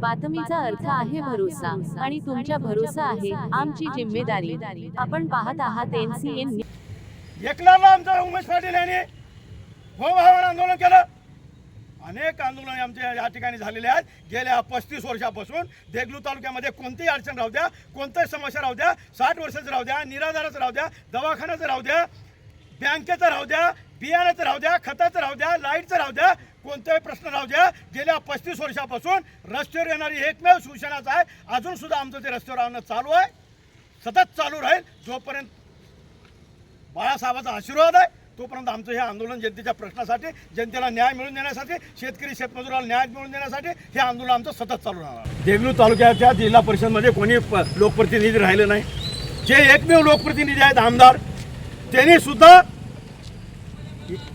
बातमीचा अर्थ आहे भरोसा आणि तुमच्या भरोसा आहे आमची जिम्मेदारी. आपण पाहत आहात एनसीएन एकलाला आमचा उमेश पाटील यांनी हो भावना आंदोलन केलं. अनेक आंदोलन आमच्या या ठिकाणी झालेले आहेत. गेल्या पस्तीस वर्षापासून देगलू तालुक्यामध्ये कोणतीही अडचण राहू द्या कोणत्याही समस्या राहू द्या साठ वर्षाचं राहू द्या निराधाराचं राहू द्या दवाखान्याचं राहू द्या बँकेचं राहू द्या बियाण्याचं राहू द्या खताचं राहू द्या लाईटचं राहू द्या कोणताही प्रश्न राहू द्या. गेल्या पस्तीस वर्षापासून रस्त्यावर येणारी एकमेव शिवसेनाचा आहे. अजून सुद्धा आमचं ते रस्त्यावर आणणं चालू आहे. सतत चालू राहील. जोपर्यंत बाळासाहेबाचा आशीर्वाद आहे तोपर्यंत आमचं हे आंदोलन जनतेच्या प्रश्नासाठी जनतेला न्याय मिळवून देण्यासाठी शेतकरी शेतमजुराला न्याय मिळवून देण्यासाठी हे आंदोलन आमचं सतत चालू राहणार देगलू तालुक्याच्या जिल्हा परिषदमध्ये कोणी प- लोकप्रतिनिधी राहिले नाही. जे एकमेव लोकप्रतिनिधी आहेत आमदार त्यांनी सुद्धा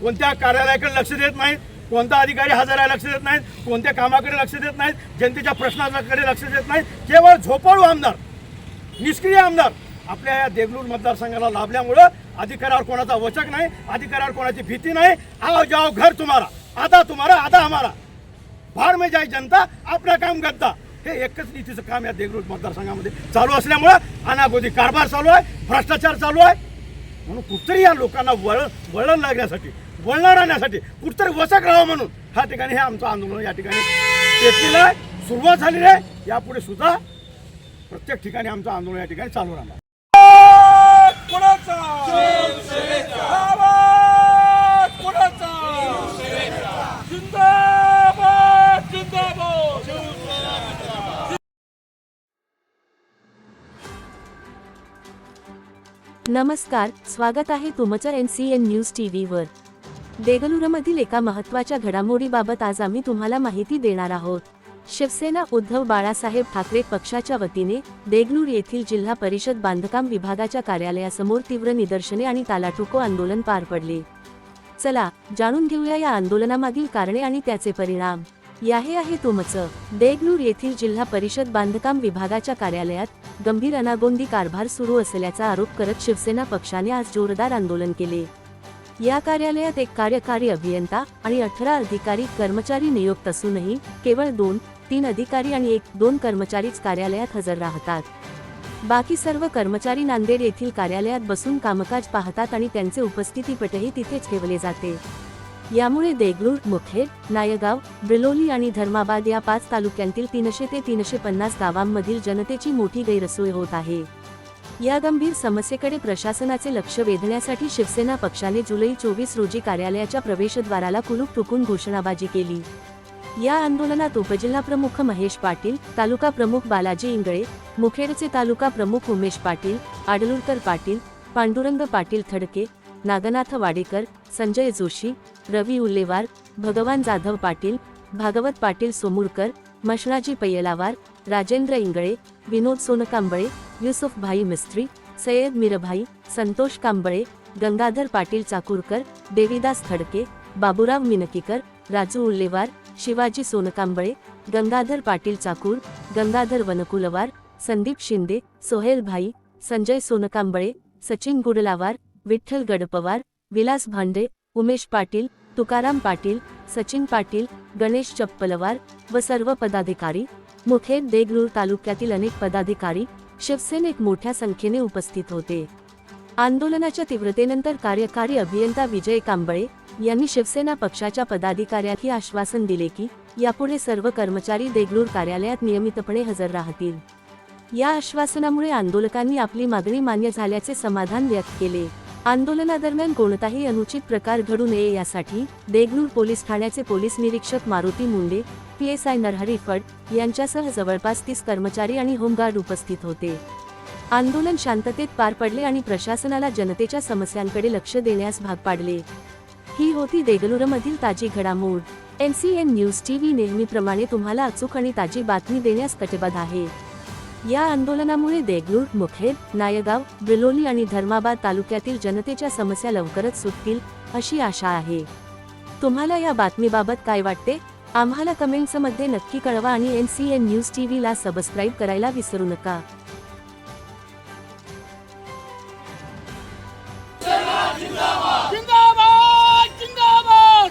कोणत्या कार्यालयाकडे लक्ष देत नाहीत कोणता अधिकारी हजर आहे लक्ष देत नाहीत कोणत्या कामाकडे लक्ष देत नाहीत जनतेच्या प्रश्नाकडे लक्ष देत नाहीत. केवळ झोपाळू आमदार निष्क्रिय आमदार आपल्या या देगलूर मतदारसंघाला लाभल्यामुळं अधिकारावर कोणाचा वचक नाही अधिकारावर कोणाची भीती नाही. आओ जाओ घर तुम्हाला आता तुम्हाला आता आम्हाला. भार में जाय जनता आपलं काम करता हे एकच नीतीचं काम या देगलूर मतदारसंघामध्ये चालू असल्यामुळं अनागोदी कारभार चालू आहे भ्रष्टाचार चालू आहे. म्हणून कुठतरी या लोकांना वळ वळण लागण्यासाठी वळण राहण्यासाठी कुठतरी वचक राहावं म्हणून ह्या ठिकाणी हे आमचं आंदोलन या ठिकाणी पेटलेलं आहे. सुरुवात झालेली आहे. यापुढे सुद्धा प्रत्येक ठिकाणी आमचं आंदोलन या ठिकाणी चालू राहणार. नमस्कार स्वागत आहे तुमचं N C N news T व्हीवर देगलुरमधील एका महत्त्वाच्या घडामोडीबाबत आज आम्ही तुम्हाला माहिती देणार आहोत. शिवसेना उद्धव बाळासाहेब ठाकरे पक्षाच्या वतीने देगलूर येथील जिल्हा परिषद बांधकाम विभागाच्या कार्यालयासमोर तीव्र निदर्शने आणि तालाटुको आंदोलन पार पडले. चला जाणून घेऊया या आंदोलनामागील कारणे आणि त्याचे परिणाम. याहे आहे तुमचं. देगलूर येथील जिल्हा परिषद बांधकाम विभागाच्या कार्यालयात गंभीर अनागोंदी कारभार सुरू असल्याचा आरोप करत शिवसेना पक्षाने आज जोरदार आंदोलन केले. या कार्यालयात एक कार्यकारी अभियंता आणि अठरा अधिकारी कर्मचारी नियुक्त असूनही केवळ दोन तीन अधिकारी आणि एक दोन कर्मचारीच कार्यालयात हजर राहतात. बाकी सर्व कर्मचारी नांदेड येथील कार्यालयात बसून कामकाज पाहतात आणि त्यांचे उपस्थितीपटही तिथेच ठेवले जाते. यामुळे देगलूर मुखेड नायगाव ब्रिलोली आणि धर्माबाद या पाच तालुक्यांतील तीनशे ते तीनशे पन्नास गावांमधील जनतेची मोठी गैरसोय होत आहे. या गंभीर समस्येकडे प्रशासनाचे लक्ष वेधण्यासाठी शिवसेना पक्षाने जुलै चोवीस रोजी कार्यालयाच्या प्रवेशद्वाराला कुलूप टुकून घोषणाबाजी केली. या आंदोलनात उपजिल्हा प्रमुख महेश पाटील तालुका प्रमुख बालाजी इंगळे मुखेडचे तालुका प्रमुख उमेश पाटील आडलूरकर पाटील पांडुरंग पाटील थडके नागनाथ वाडेकर संजय जोशी रवी उल्लेवार भगवान जाधव पाटील भागवत पाटील सोमुरकर मशणाजी पैयलावार राजेंद्र इंगळे विनोद सोनकांबळे युसुफ भाई मिस्त्री सय्यद मीरभाई संतोष कांबळे गंगाधर पाटील चाकूरकर देवीदास खडके बाबुराव मिनकीकर राजू उल्लेवार शिवाजी सोनकांबळे गंगाधर पाटील चाकूर गंगाधर वनकुलवार संदीप शिंदे सोहेल भाई संजय सोनकांबळे सचिन गुडलावार विठ्ठल गडपवार विलास भांडे उमेश पाटील तुकाराम पाटील सचिन पाटील गणेश चप्पलवार व सर्व पदाधिकारी मुखेड देगलूर तालुक्यातील अनेक पदाधिकारी शिवसेनेत मोठ्या संख्येने उपस्थित होते. आंदोलनाच्या तीव्रतेनंतर कार्यकारी अभियंता विजय कांबळे यांनी शिवसेना पक्षाच्या पदाधिकाऱ्यांनी आश्वासन दिले की यापुढे सर्व कर्मचारी देगलूर कार्यालयात नियमितपणे हजर राहतील. या आश्वासनामुळे आंदोलकांनी आपली मागणी मान्य झाल्याचे समाधान व्यक्त केले. आंदोलनादरम्यान कोणताही अनुचित प्रकार घडू नये यासाठी देगलूर पोलीस ठाण्याचे पोलीस निरीक्षक Maruti Munde P S I Narhari Phad यांच्यासह जवळपास तीस कर्मचारी आणि होमगार्ड उपस्थित होते. आंदोलन शांततेत पार पडले आणि प्रशासनाला जनतेच्या समस्यांकडे लक्ष देण्यास भाग पाडले. ही होती देगलूरमधील ताजी घडामोड. M C N news TV नेहमीप्रमाणे तुम्हाला अचूक आणि ताजी बातमी देण्यास कटिबद्ध आहे. या आंदोलनामुळे देगलूर मुखेड नायगाव ब्रिलोली आणि धर्माबाद तालुक्यातील जनतेच्या समस्या लवकरच सुटतील अशी आशा आहे. तुम्हाला या बातमीबाबत काय वाटते? आम्हाला कमेंट्समध्ये नक्की कळवा आणि एन सी एन न्यूज टीव्हीला सबस्क्राईब करायला विसरू नका. जिंदाबाद! जिंदाबाद!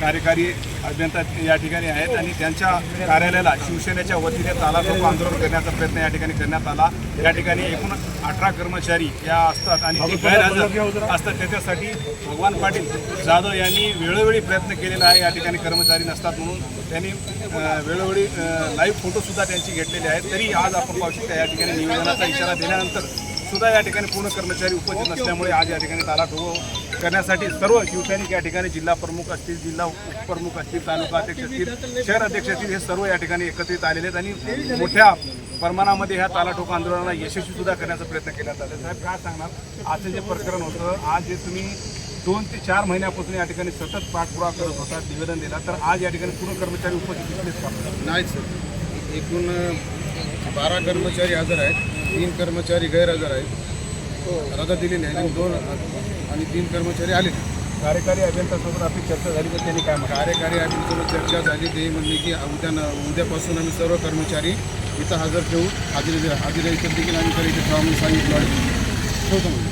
कार्यकारी अभियंता या ठिकाणी आहेत आणि त्यांच्या कार्यालयाला शिवसेनेच्या वतीने ताला आंदोलन करण्याचा प्रयत्न या ठिकाणी करण्यात आला. या ठिकाणी एकूण अठरा कर्मचारी या असतात आणि ते गैरहजर असतात त्याच्यासाठी भगवान पाटील जाधव यांनी वेळोवेळी प्रयत्न केलेला आहे. या ठिकाणी कर्मचारी नसतात म्हणून त्यांनी वेळोवेळी लाईव्ह फोटोसुद्धा त्यांची घेतलेले आहेत. तरी आज आपण पाहू शकता या ठिकाणी निवेदनाचा इशारा दिल्यानंतर सुद्धा या ठिकाणी पूर्ण कर्मचारी उपस्थित नसल्यामुळे आज या ठिकाणी ताला ठोको करण्यासाठी सर्व शिवसैनिक या ठिकाणी जिल्हा प्रमुख असतील जिल्हा उपप्रमुख असतील तालुका अध्यक्ष असतील शहर अध्यक्ष असतील हे सर्व या ठिकाणी एकत्रित आलेले आहेत आणि मोठ्या प्रमाणामध्ये ह्या ताला ठोको आंदोलनाला यशस्वी सुद्धा करण्याचा प्रयत्न केला आला साहेब काय सांगणार? आजचं जे प्रकरण होतं आज जे तुम्ही दोन ते चार महिन्यापासून या ठिकाणी सतत पाठपुरावा करत होता निवेदन दिला तर आज या ठिकाणी पूर्ण कर्मचारी उपस्थित नाही सर. एकूण बारा कर्मचारी हजर आहेत. तीन कर्मचारी गैरहजर आहेत. रजा दिलेली आहे आणि दोन आणि तीन कर्मचारी आले नाही. कार्यकारी अभियंत्यासोबत आपली चर्चा झाली तर त्यांनी काय कार्यकारी अभिनेसोबत चर्चा झाली. ते म्हणले की उद्या उद्यापासून आम्ही सर्व कर्मचारी इथं हजर ठेवू. हाजिरी हाजिरी देखील आम्ही तर इथे ठेवा म्हणून सांगितलं आहे.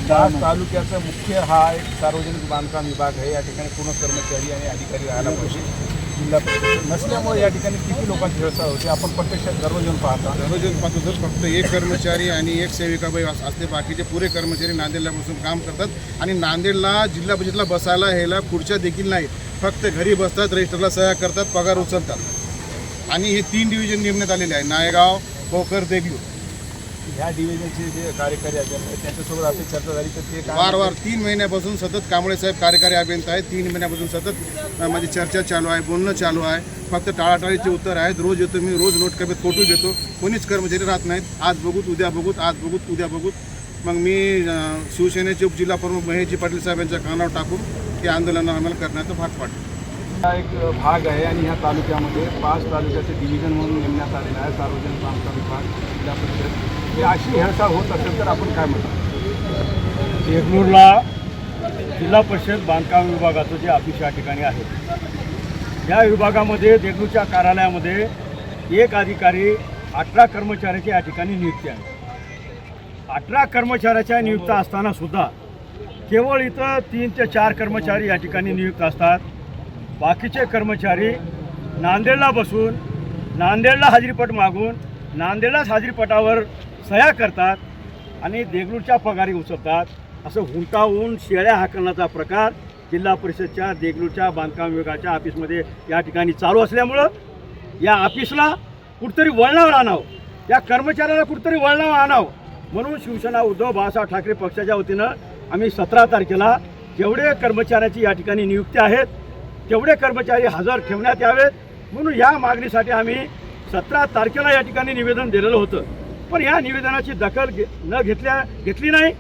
डास तालुक्याचा मुख्य हा एक सार्वजनिक बांधकाम विभाग आहे. या ठिकाणी पूर्ण कर्मचारी आणि अधिकारी राहायला पाहिजे. जिल्हा परिषद नसल्यामुळे या ठिकाणी किती लोकांची व्यवस्था होते? आपण प्रत्यक्षात दररोज येऊन पाहता. दररोज पाहतो सर फक्त एक कर्मचारी आणि एक सेविकाबाई असते बाकीचे पुरे कर्मचारी नांदेडला बसून काम करतात आणि नांदेडला जिल्हा परिषदला बसायला ह्याला खुर्च्या देखील नाही. फक्त घरी बसतात रजिस्टरला सह्या करतात पगार उचलतात. आणि हे तीन डिव्हिजन नेमण्यात आलेले आहे. नायगाव पोखर देगलू ह्या डिव्हिजनचे जे कार्यकारी अभियंता आहेत त्यांच्यासोबत आपली चर्चा झाली. तर ते काय वार वार तीन महिन्यापासून सतत कांबळे साहेब कार्यकारी अभियंता आहेत. तीन महिन्यापासून सतत अ, माझी चर्चा चालू आहे बोलणं चालू आहे. फक्त टाळाटाळीचे उत्तर आहेत. रोज येतो मी रोज नोट कमीत फोटो घेतो. कोणीच कर्मचारी राहत नाहीत. आज बघूत उद्या बघूत आज बघूत उद्या बघूत. मग मी अ, शिवसेनेचे उपजिल्हा प्रमुख महेशजी पाटील साहेब यांच्या कानावर टाकून हे आंदोलन आम्हाला करण्याचा भाग पाडतो हा एक भाग आहे आणि ह्या तालुक्यामध्ये पाच तालुक्याचे डिव्हिजन म्हणून नेमण्यात आलेलं आहे. सार्वजनिक बांधकाम विभाग जिल्हा परिषद ही अशी हिंसा होत असेल तर आपण काय म्हणतो एकमूरला जिल्हा परिषद बांधकाम विभागाचं जे ऑफिस या ठिकाणी आहे या विभागामध्ये देगलूरच्या कार्यालयामध्ये एक अधिकारी अठरा कर्मचाऱ्याची या ठिकाणी नियुक्ती आहे. अठरा कर्मचाऱ्याच्या नियुक्त असताना सुद्धा केवळ इथं तीन ते चार कर्मचारी या ठिकाणी नियुक्त असतात. बाकीचे कर्मचारी नांदेडला बसून नांदेडला हाजरीपट मागून नांदेडलाच हाजरीपटावर सह्या करतात आणि देगलूरच्या पगारी उचलतात असं हुंटाहून शेळ्या हाकलण्याचा प्रकार जिल्हा परिषदच्या देगलूरच्या बांधकाम विभागाच्या ऑफिसमध्ये या ठिकाणी चालू असल्यामुळं या ऑफिसला कुठतरी वळणावर आणावं. या कर्मचाऱ्याला कुठतरी वळणावर आणावं. म्हणून शिवसेना उद्धव बाळासाहेब ठाकरे पक्षाच्या वतीनं आम्ही सतरा तारखेला जेवढे कर्मचाऱ्याची या ठिकाणी नियुक्ती आहेत तेवढे कर्मचारी हजर ठेवण्यात यावेत. म्हणून या मागणीसाठी आम्ही सतरा तारखेला या ठिकाणी निवेदन दिलेलं होतं. पण या निवेदनाची दखल घे न घेतल्या घेतली नाही.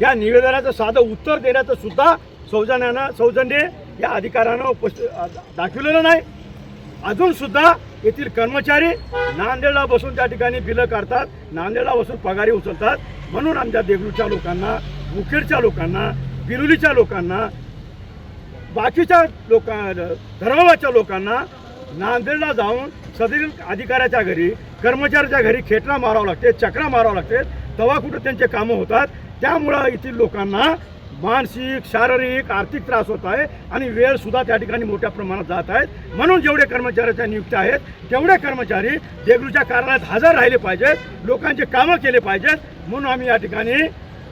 या निवेदनाचं साधं उत्तर देण्याचं सुद्धा सौजन्यानं सौजन्य या अधिकाऱ्यानं उपस्थित दाखवलेलं नाही. अजूनसुद्धा येथील कर्मचारी नांदेडला बसून त्या ठिकाणी बिलं काढतात नांदेडला बसून पगारी उचलतात. म्हणून आमच्या देगलूच्या लोकांना मुखेडच्या लोकांना बिरुलीच्या लोकांना बाकीच्या लोकां धर्माच्या लोकांना नांदेडला जाऊन सदरील अधिकाऱ्याच्या घरी कर्मचाऱ्याच्या घरी खेटरा मारावं लागते चक्रा मारावं लागते. तेव्हा कुठं त्यांचे कामं होतात? त्यामुळं येथील लोकांना मानसिक शारीरिक आर्थिक त्रास होत आहे आणि वेळसुद्धा त्या ठिकाणी मोठ्या प्रमाणात जात आहेत. म्हणून जेवढे कर्मचाऱ्याच्या नियुक्त्या आहेत तेवढे कर्मचारी देगलूच्या कार्यालयात हजर राहिले पाहिजेत लोकांचे कामं केले पाहिजेत. म्हणून आम्ही या ठिकाणी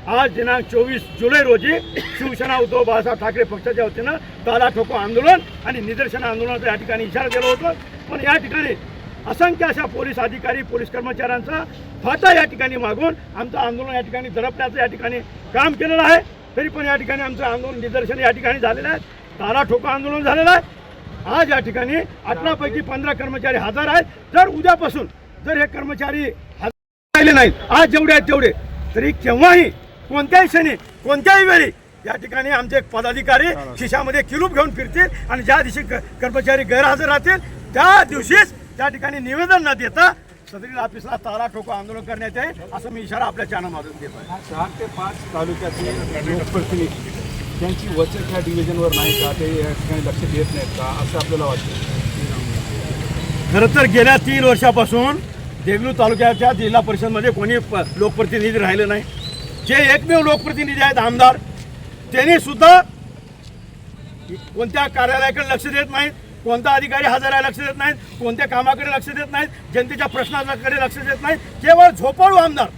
आज दिनांक चोवीस जुलै रोजी शिवसेना उद्धव बाळासाहेब ठाकरे पक्षाच्या वतीनं ताला ठोको आंदोलन आणि निदर्शन आंदोलनाचा या ठिकाणी इशारा दिला होता. पण या ठिकाणी असंख्य अशा पोलीस अधिकारी पोलीस कर्मचाऱ्यांचा फाटा या ठिकाणी मागून आमचं आंदोलन या ठिकाणी दडपण्याचं या ठिकाणी काम केलेलं आहे. तरी पण या ठिकाणी आमचं आंदोलन निदर्शन या ठिकाणी झालेलं आहे ताला ठोको आंदोलन झालेलं आहे. आज या ठिकाणी अठरापैकी पंधरा कर्मचारी हजर आहेत. जर उद्यापासून जर हे कर्मचारी हजर राहिले नाहीत आज जेवढे आहेत तेवढे तरी केव्हाही कोणत्याही क्षणी कोणत्याही वेळी या ठिकाणी आमचे पदाधिकारी खिशामध्ये किलूप घेऊन फिरतील आणि ज्या दिवशी कर्मचारी गैरहजर राहतील त्या दिवशीच त्या ठिकाणी निवेदन न देता सदरील ऑफिसला ताला ठोको आंदोलन करण्यात येईल असं मी इशारा आपल्या चॅनलमधून देतो आहे चार ते पाच तालुक्यातले लोकप्रतिनिधी त्यांची वचक ह्या डिव्हिजनवर नाही का? ते या ठिकाणी लक्ष देत नाहीत का? असं आपल्याला वाटतं. खरं तर गेल्या तीन वर्षापासून देगलू तालुक्याच्या जिल्हा परिषदमध्ये कोणी प- लोकप्रतिनिधी राहिले नाही. जे एकमेव लोकप्रतिनिधी आहेत आमदार त्यांनी सुद्धा कोणत्या कार्यालयाकडे लक्ष देत नाहीत. कोणता अधिकारी हजर आहे लक्ष देत नाहीत कोणत्या कामाकडे लक्ष देत नाहीत जनतेच्या प्रश्नाकडे लक्ष देत नाहीत. केवळ झोपाळू आमदार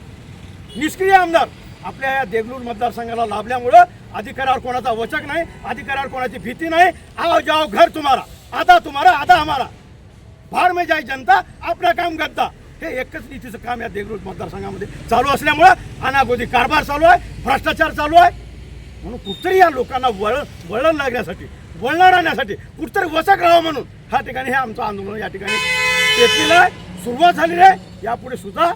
निष्क्रिय आमदार आपल्या या देगलूर मतदारसंघाला लाभल्यामुळं अधिकारावर कोणाचा वचक नाही अधिकारावर कोणाची भीती नाही. आओ जाओ घर तुम्हाला आता तुम्हाला आता आम्हाला. भार म्हणजे मे जाय जनता आपलं काम करता. हे एकच नीतीचं काम या देगलूर मतदारसंघामध्ये चालू असल्यामुळं अनागोदी कारभार चालू आहे भ्रष्टाचार चालू आहे. म्हणून कुठतरी या लोकांना वळ वळण लागण्यासाठी वळण राहण्यासाठी कुठतरी वचक राहावं म्हणून. ह्या ठिकाणी हे आमचं आंदोलन या ठिकाणी आहे. सुरुवात झालेली आहे. यापुढे सुद्धा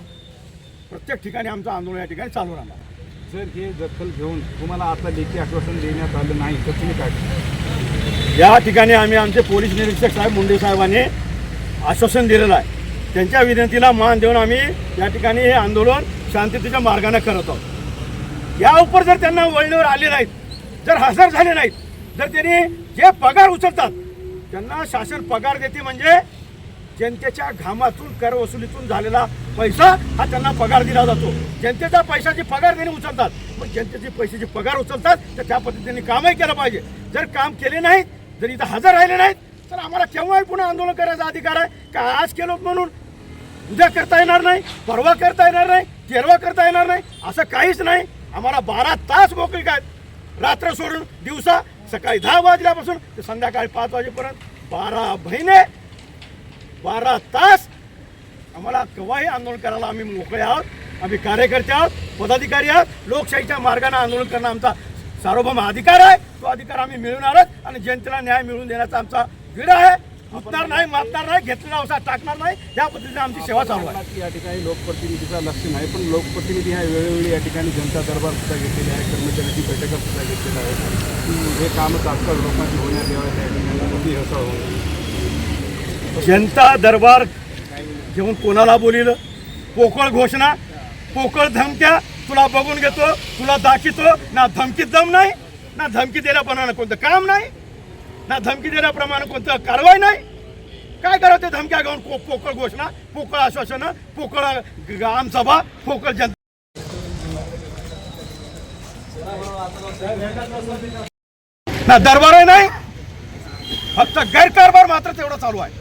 प्रत्येक ठिकाणी आमचं आंदोलन या ठिकाणी चालू राहणार. जर हे दखल घेऊन तुम्हाला आता लेखी आश्वासन देण्यात आलं नाही तर तुम्ही काय? या ठिकाणी आम्ही आमचे पोलीस निरीक्षक साहेब मुंडे साहेबांनी आश्वासन दिलेलं आहे. त्यांच्या विनंतीला मान देऊन आम्ही या ठिकाणी हे आंदोलन शांततेच्या मार्गाने करत आहोत. या उपर जर त्यांना वळणीवर आले नाहीत जर हजर झाले नाहीत तर त्यांनी जे पगार उचलतात त्यांना शासन पगार देते म्हणजे जनतेच्या घामातून कर वसुलीतून झालेला पैसा हा त्यांना पगार दिला जातो. जनतेचा पैशाची पगार त्यांनी उचलतात. मग जनतेचे पैशाचे पगार उचलतात तर त्या पद्धतीने कामही केलं पाहिजे. जर काम केले नाहीत जर इथं हजर राहिले नाहीत तर आम्हाला केव्हाही पुन्हा आंदोलन करायचा अधिकार आहे. का आज केलो म्हणून? उद्या करता येणार नाही परवा करता येणार नाही तेरवा करता येणार नाही असं काहीच नाही. आम्हाला बारा तास मोकळी काय? रात्र सोडून दिवसा सकाळी दहा वाजल्यापासून ते संध्याकाळी पाच वाजेपर्यंत. बारा महिने बारा तास आम्हाला केव्हाही आंदोलन करायला आम्ही मोकळे आहोत. आम्ही कार्यकर्ते आहोत पदाधिकारी आहोत. लोकशाहीच्या मार्गाने आंदोलन करणं आमचा सार्वभौम अधिकार आहे. तो अधिकार आम्ही मिळवणार आहोत आणि जनतेला न्याय मिळवून देण्याचा आमचा विडा आहे. उठणार नाही मारणार नाही घेतलेला अवसा टाकणार नाही. या पद्धतीने आमची सेवा चालू आहे. या ठिकाणी लोकप्रतिनिधीचा लक्ष नाही पण लोकप्रतिनिधी हा वेळोवेळी या ठिकाणी जनता दरबार सुद्धा घेतलेले आहे कर्मचाऱ्यांची बैठका सुद्धा घेतलेल्या आहेत. हे काम तात्काळ लोकांची होण्यात यावं त्या ठिकाणी मोठी असं होऊन जनता दरबार घेऊन कोणाला बोलिलं? पोकळ घोषणा पोकळ धमक्या तुला बघून घेतो तुला दाखवतो ना धमकीत दम नाही ना धमकी दिल्याप्रमाणे कोणतं काम नाही. ना धमकी देण्याप्रमाणे कोणतं? कारवाई नाही. काय करावं ते धमक्या घेऊन पो- पोकळ घोषणा पोकळ आश्वासनं पोकळ ग्रामसभा पोकळ जनता ना दरबारही नाही. फक्त गैरकारभार मात्र तेवढा चालू आहे.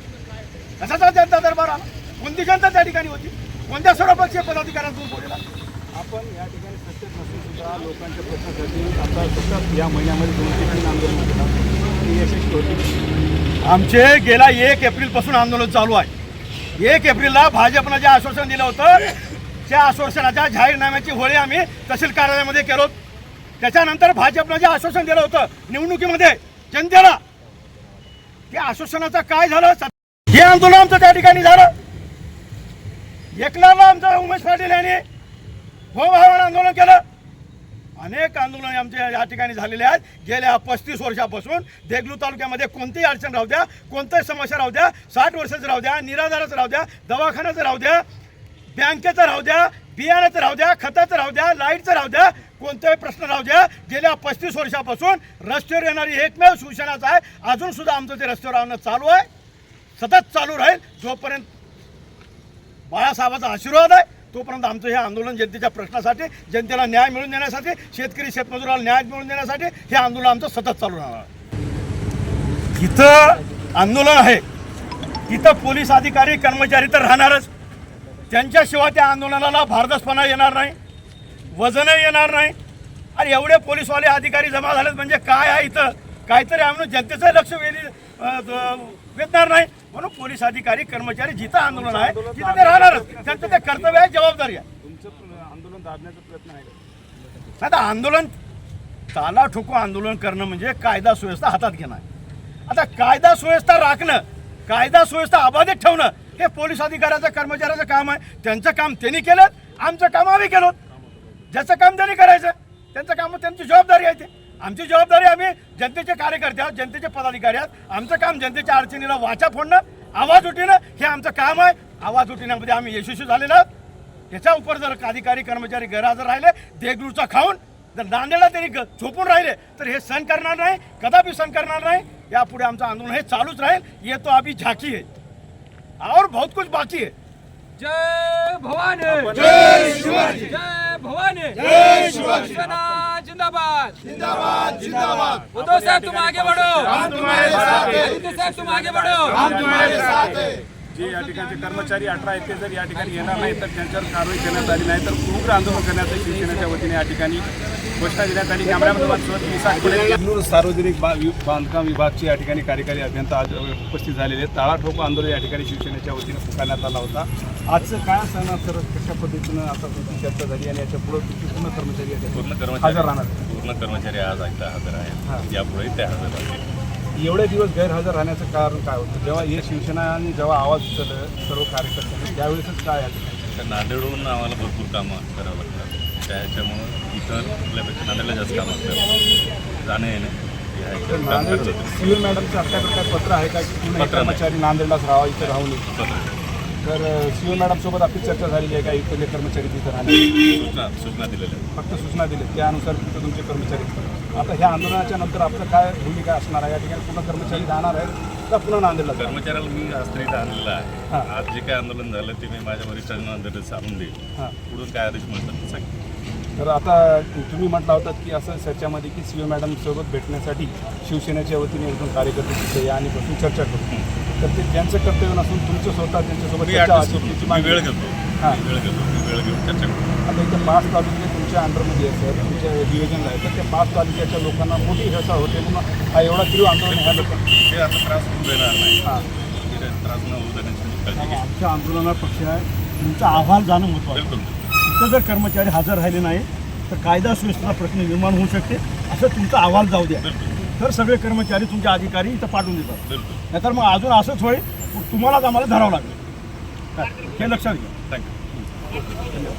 कशाचा जनता दरबार आला? कोणती जनता त्या ठिकाणी होती? कोणत्या सर्वपक्षीय पदाधिकाऱ्यांतून बोलला आपण या ठिकाणी सत्तेत नसून सुद्धा लोकांच्या प्रश्नासाठी आता सतत या महिन्यामध्ये दोन ते तीन आंदोलन केलं. यशस्वी आमचे गेल्या एक एप्रिलपासून आंदोलन चालू आहे. एक एप्रिलला भाजपनं जे आश्वासन दिलं होतं त्या आश्वासनाच्या जाहीरनाम्याची होळी आम्ही तहसील कार्यालयामध्ये केलो. त्याच्यानंतर भाजपनं जे आश्वासन दिलं होतं निवडणुकीमध्ये जनतेला त्या आश्वासनाचं काय झालं? हे आंदोलन आमचं त्या ठिकाणी झालं. एकल्याला आमचा उमेश पाटील यांनी हो भावानं आंदोलन केलं. अनेक आंदोलन आमच्या या ठिकाणी झालेले आहेत. गेल्या पस्तीस वर्षापासून देगलू तालुक्यामध्ये कोणतीही अडचण राहू द्या कोणत्याही समस्या राहू द्या साठ वर्षाचं राहू द्या निराधाराचं राहू द्या दवाखान्याचं राहू द्या बँकेचं राहू द्या बियाण्याचं राहू द्या खताचं राहू द्या लाईटचं राहू द्या कोणताही प्रश्न राहू द्या. गेल्या पस्तीस वर्षापासून रस्त्यावर येणारी एकमेव शिवसेनाच आहे. अजून सुद्धा आमचं ते रस्त्यावर आणणं चालू आहे. सतत चालू राहील. जोपर्यंत बाळासाहेबाचा आशीर्वाद आहे तोपर्यंत आमचं हे आंदोलन जनतेच्या प्रश्नासाठी जनतेला न्याय मिळवून देण्यासाठी शेतकरी शेतमजुराला न्याय मिळवून देण्यासाठी हे आंदोलन आमचं सतत चालू राहणार. इथं आंदोलन आहे. इथं पोलीस अधिकारी कर्मचारी तर राहणारच. त्यांच्याशिवाय त्या आंदोलनाला भारदसपणा येणार नाही वजनही येणार नाही. आणि एवढे पोलीसवाले अधिकारी जमा झालेत म्हणजे काय आहे इथं? काहीतरी आहे म्हणून जनतेचं लक्ष वेधी वेधणार नाही. म्हणून पोलीस अधिकारी कर्मचारी जिथं आंदोलन आहे तिथं ते राहणारच. त्यांचं ते कर्तव्य आहे जबाबदारी आहे. आंदोलन दाबण्याचा प्रयत्न आहे? आता आंदोलन ताला ठोको आंदोलन करणं म्हणजे कायदा सुव्यवस्था हातात घेणं. आता कायदा सुव्यवस्था राखणं कायदा सुव्यवस्था अबाधित ठेवणं हे पोलीस अधिकाऱ्याचं कर्मचाऱ्याचं काम आहे. त्यांचं काम त्यांनी केलं आमचं काम आम्ही केलं. ज्याचं काम त्यांनी करायचं त्यांचं काम त्यांची जबाबदारी आहे ते. आमची जबाबदारी आम्ही जनतेचे कार्यकर्ते आहोत जनतेचे पदाधिकारी आहोत. आमचं काम जनतेच्या अडचणीला वाचा फोडणं आवाज उठणं हे आमचं काम आहे. आवाज उठण्यामध्ये आम्ही यशस्वी झालेलो आहोत त्याच्या उपर जर अधिकारी कर्मचारी गैरहजर राहिले देगलूरचा खाऊन जर नांदेडला त्यांनी झोपून राहिले तर हे सहन करणार नाही कदापि सहन करणार नाही. यापुढे आमचं आंदोलन हे चालूच राहील. ये तो अभी झाकी है. और बहुत कुछ बाकी है. जय भवानी. जय शिवाजी. जय भवानी. जय शिवसेना जिंदाबाद. जिंदाबाद जिंदाबाद. उद्धव साहब तुम आगे बढ़ो. हम तुम्हारे साथ हैं. उद्धव साहब तुम आगे बढ़ो. हम तुम्हारे साथ हैं. जे या ठिकाणचे कर्मचारी अठरा आहेत ते जर या ठिकाणी येणार नाही तर त्यांच्यावर कारवाई करण्यात आली नाही तर उग्र आंदोलन करण्याचं शिवसेनेच्या वतीने या ठिकाणी घोषणा देण्यात आली. कॅमेरामॅन सार्वजनिक बांधकाम विभागचे या ठिकाणी कार्यकारी अभियंता आज उपस्थित झालेले ताळा ठोको आंदोलन या ठिकाणी शिवसेनेच्या वतीने पुकारण्यात आला होता. आजचं काय असणार सर? कशा पद्धतीनं आता तुमची चर्चा झाली आणि याच्यापुढे तुमची पूर्ण कर्मचारी पूर्ण हजर कर्मचारी राहणार? पूर्ण कर्मचारी आज एकदा हजर हा. आहेत यापुढे ते हजर आहेत. एवढे दिवस गैरहजर राहण्याचं कारण काय होतं जेव्हा हे शिवसेना आणि जेव्हा आवाज उचललं सर्व कार्यकर्त्यांनी त्यावेळेसच काय तर नांदेडहून आम्हाला भरपूर कामं करावं लागतात त्याच्यामुळं इतर आपल्यापेक्षा नांदेडला जास्त कामं असतात जाणे येणे. सिव्हिल मॅडमचं आपल्याकडे काय पत्र आहे का की. कर्मचारी नांदेडलाच राहावा इथे राहू नये पत्र. तर सिव्हिल मॅडम सोबत आपली चर्चा झालेली आहे. का इथले कर्मचारी तिथे राहणे सूचना सूचना दिलेल्या. फक्त सूचना दिल्या त्यानुसार तिथे तुमचे कर्मचारी आता ह्या आंदोलनाच्या नंतर आपलं काय भूमिका असणार आहे? या ठिकाणी पूर्ण कर्मचारी राहणार आहेत का पुन्हा नांदेडला? कर्मचाऱ्याला मी आज तरी आणलेलं हा. आहे आज जे काय आंदोलन झालं ते मी माझ्या वरिष्ठांना नांदेडच आणून देईल. हां. पुढून काय आदेश म्हणतात ते सांगेन. तर आता तुम्ही म्हटलं होतात की असं चर्चामध्ये की सी मॅडम सोबत भेटण्यासाठी शिवसेनेच्या वतीने एकदम कार्यकर्ते तिथे या आणि बसून चर्चा करू. तर ते त्यांचं कर्तव्य नसून तुमचं स्वतः त्यांच्यासोबत. वेळ घेतो. हां. वेळ घेतो. वेळ घेऊन चर्चा करतो. आता इथे पाच तालुके तुमच्या अंडरमध्ये आहे सर. तुमच्या डिव्हिजनला आहे तर त्या पाच तालुक्याच्या लोकांना मोठी हेसा होते. म्हणून हा एवढा तीव्र आंदोलन ह्या लोकांना ते आता त्रास होऊन देणार नाही. हां. काय त्रास न होऊ देण्याची आमच्या आंदोलनात पक्ष आहे. तुमचा अहवाल जाणं. बिलकुल. तिथं जर कर्मचारी हजर राहिले नाही तर कायदा सुव्यवस्थेचा प्रश्न निर्माण होऊ शकते. असं तुमचा अहवाल जाऊ द्या. तर सगळे कर्मचारी तुमचे अधिकारी इथं पाठवून देतात. नाहीतर मग अजून असंच होईल तुम्हालाच आम्हाला धरावं लागेल? हे लक्षात घ्या. थँक्यू